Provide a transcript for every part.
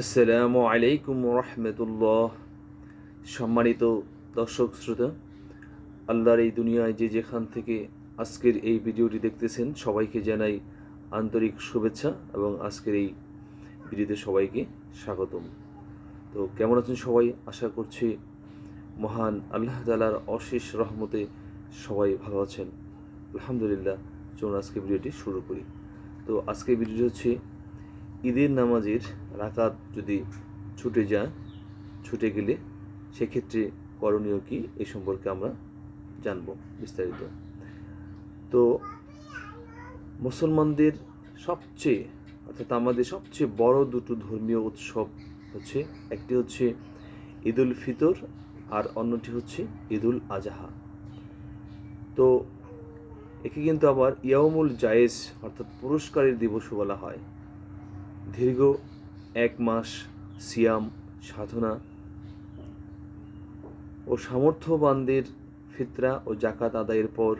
আসসালামু আলাইকুম রহমতুল্লাহ সম্মানিত দর্শক, শ্রোতা, আল্লাহর এই দুনিয়ায় যে যেখান থেকে আজকের এই ভিডিওটি দেখতেছেন, সবাইকে জানাই আন্তরিক শুভেচ্ছা এবং আজকের এই ভিডিওতে সবাইকে স্বাগতম। তো কেমন আছেন সবাই? আশা করছি মহান আল্লাহ তালার অশেষ রহমতে সবাই ভালো আছেন। আলহামদুলিল্লাহ, চলুন আজকে ভিডিওটি শুরু করি। তো আজকের ভিডিওটি হচ্ছে ঈদের নামাজের রাকাত যদি ছুটে যায়, ছুটে গেলে সেক্ষেত্রে করণীয় কি এ সম্পর্কে আমরা জানব বিস্তারিত। তো মুসলমানদের সবচেয়ে, অর্থাৎ আমাদের সবচেয়ে বড় দুটো ধর্মীয় উৎসব হচ্ছে, একটি হচ্ছে ঈদুল ফিতর আর অন্যটি হচ্ছে ঈদুল আজাহা। তো একে কিন্তু আবার ইয়ামুল জায়েজ, অর্থাৎ পুরস্কারের দিবসও বলা হয়। দীর্ঘ এক মাস সিয়াম, সাধনা ও সামর্থ্যবানদের ফিতরা ও জাকাত আদায়ের পর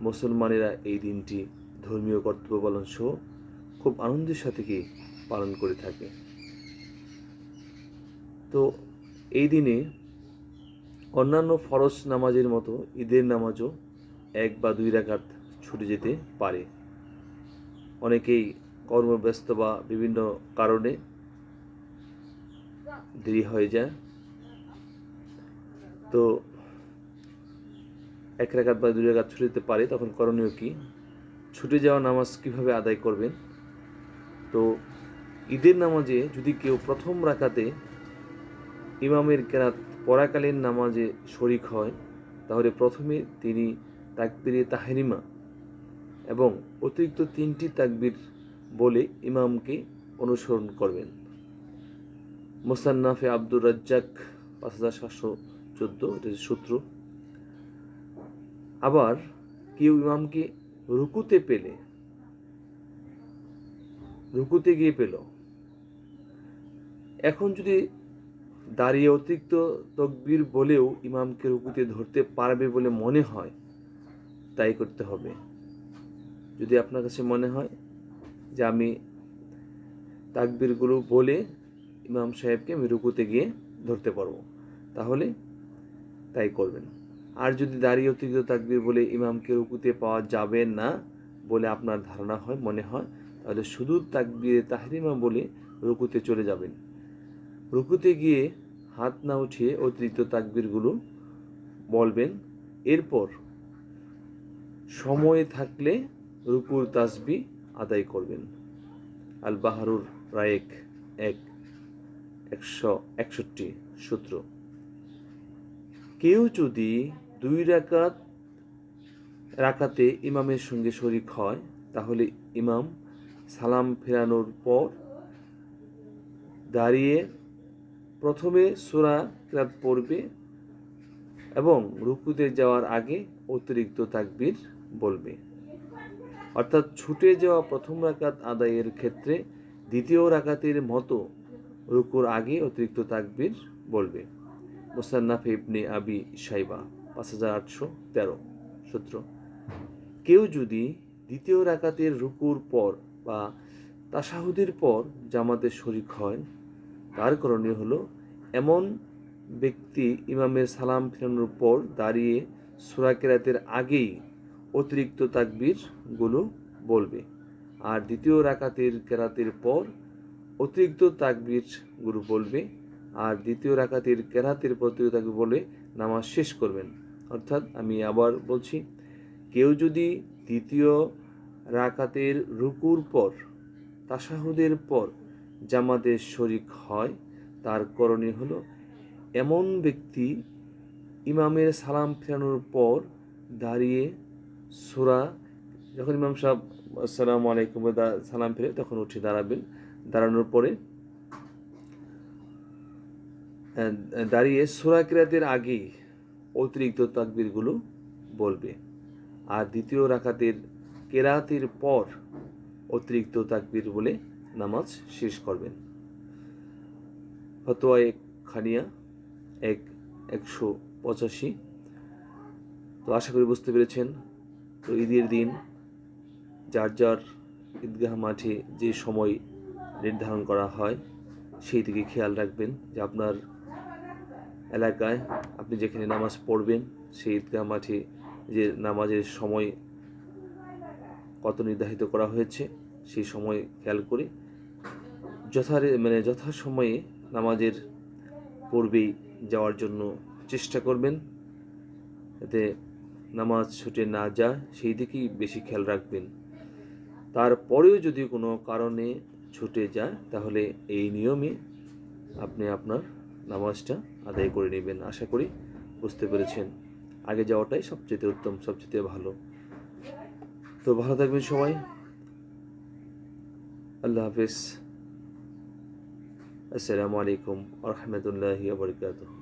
মুসলমানেরা এই দিনটি ধর্মীয় কর্তব্য পালন সহ খুব আনন্দের সাথে কি পালন করে থাকে। তো এই দিনে অন্যান্য ফরজ নামাজের মতো ঈদের নামাজও এক বা দুই রাকাত ছুটে যেতে পারে। অনেকেই কর্মব্যস্ত বা বিভিন্ন কারণে দেরি হয়ে যায়। তো এক রেখাত বা দুই রেখাত ছুটে যেতে পারে, তখন করণীয় কি? ছুটে যাওয়া নামাজ কীভাবে আদায় করবেন? তো ঈদের নামাজে যদি কেউ প্রথম রাখাতে ইমামের কেরাত পরাকালীন নামাজে শরিক হয়, তাহলে প্রথমে তিনি তাকবিরে তাহেরিমা এবং অতিরিক্ত তিনটি তাকবির বলে ইমামকে অনুসরণ করবেন। মোসান্নাফে আব্দুর রাজ্জাক পাঁচ হাজার সাতশো চোদ্দ, এটা সূত্র। আবার কেউ ইমামকে রুকুতে পেলে, রুকুতে গিয়ে পেল। এখন যদি দাঁড়িয়ে অতিরিক্ত তকবির বলেও ইমামকে রুকুতে ধরতে পারবে বলে মনে হয়, তাই করতে হবে। যদি আপনার কাছে মনে হয় যে আমি তাকবিরগুলো বলে ইমাম সাহেবকে আমি রুকুতে গিয়ে ধরতে পারব। তাহলে তাই করবেন। আর যদি দাঁড়িয়ে অতিরিক্ত তাকবির বলে ইমামকে রুকুতে পাওয়া যাবে না বলে আপনার ধারণা হয়, মনে হয়, তাহলে শুধু তাকবিরে তাহরিমা বলে রুকুতে চলে যাবেন। রুকুতে গিয়ে হাত না উঠিয়ে অতিরিক্ত তাকবিরগুলো বলবেন। এরপর সময় থাকলে রুকুর তাসবি আদায় করবেন। আল বাহারুর রায়েক এক, একশো একষট্টি সূত্র। কেউ যদি দুই রাকাত রাকাতে ইমামের সঙ্গে শরিক হয়, তাহলে ইমাম সালাম ফেরানোর পর দাঁড়িয়ে প্রথমে সোরা ক্রাত পড়বে এবং রুকুতে যাওয়ার আগে অতিরিক্ত তাকবির বলবে। অর্থাৎ ছুটে যাওয়া প্রথম রাকাত আদায়ের ক্ষেত্রে দ্বিতীয় রাকাতের মতো রুকুর আগে অতিরিক্ত তাকবির বলবে। মোসান্নাফ ইবনে আবি সাইবা পাঁচ হাজার আটশো তেরো, সূত্র। কেউ যদি দ্বিতীয় রাকাতের রুকুর পর বা তাসাহুদের পর জামাতে শরিক হয়, তার করণীয় হলো এমন ব্যক্তি ইমামের সালাম ফেরানোর পর দাঁড়িয়ে সুরাকেরাতের আগেই অতিরিক্ত তাকবীরগুলো বলবে। আর দ্বিতীয় রাকাতের কেরাতের পর অতিরিক্ত তাকবীরগুলো বলবে। আর দ্বিতীয় রাকাতের কেরাতের পর তাকবীর বলে নামাজ শেষ করবেন। অর্থাৎ আমি আবার বলছি, কেউ যদি দ্বিতীয় রাকাতের রুকুর পর, তাসাহুদের পর জামাতের শরিক হয়, তার করণীয় হলো এমন ব্যক্তি ইমামের সালাম ফেরানোর পর দাঁড়িয়ে সুরা, যখন ইমাম সাহেব, আসসালামু আলাইকুম সালাম ফেরে তখন উঠে দাঁড়াবেন। দাঁড়ানোর পরে দাঁড়িয়ে সুরা কিরাতের আগেই অতিরিক্ত তাকবিরগুলো বলবে। আর দ্বিতীয় রাখাতের কেরাতের পর অতিরিক্ত তাকবির বলে নামাজ শেষ করবেন। ফতোয়া এক খানিয়া, এক একশো পঁচাশি। তো আশা করি বুঝতে পেরেছেন। তো ঈদের দিন যার যার ঈদগাহ মাঠে যে সময় নির্ধারণ করা হয়, সেই দিকে খেয়াল রাখবেন যে আপনার এলাকায় আপনি যেখানে নামাজ পড়বেন, সেই ঈদগাহ মাঠে যে নামাজের সময় কত নির্ধারিত করা হয়েছে, সেই সময় খেয়াল করে যথারে মানে যথাসময়ে নামাজের পূর্বেই যাওয়ার জন্য চেষ্টা করবেন। যাতে নামাজ ছুটে না যায়, সেই দিকেই বেশি খেয়াল রাখবেন। তারপরেও যদি কোনো কারণে ছুটে যায়, তাহলে এই নিয়মে আপনি আপনার নামাজটা আদায় করে নেবেন। আশা করি বুঝতে পেরেছেন। আগে যাওয়াটাই সবচেয়ে উত্তম, সবচেয়ে ভালো। তো ভালো থাকবেন সবাই। আল্লাহ হাফিজ। আসসালামু আলাইকুম আ রহমতুল্লাহি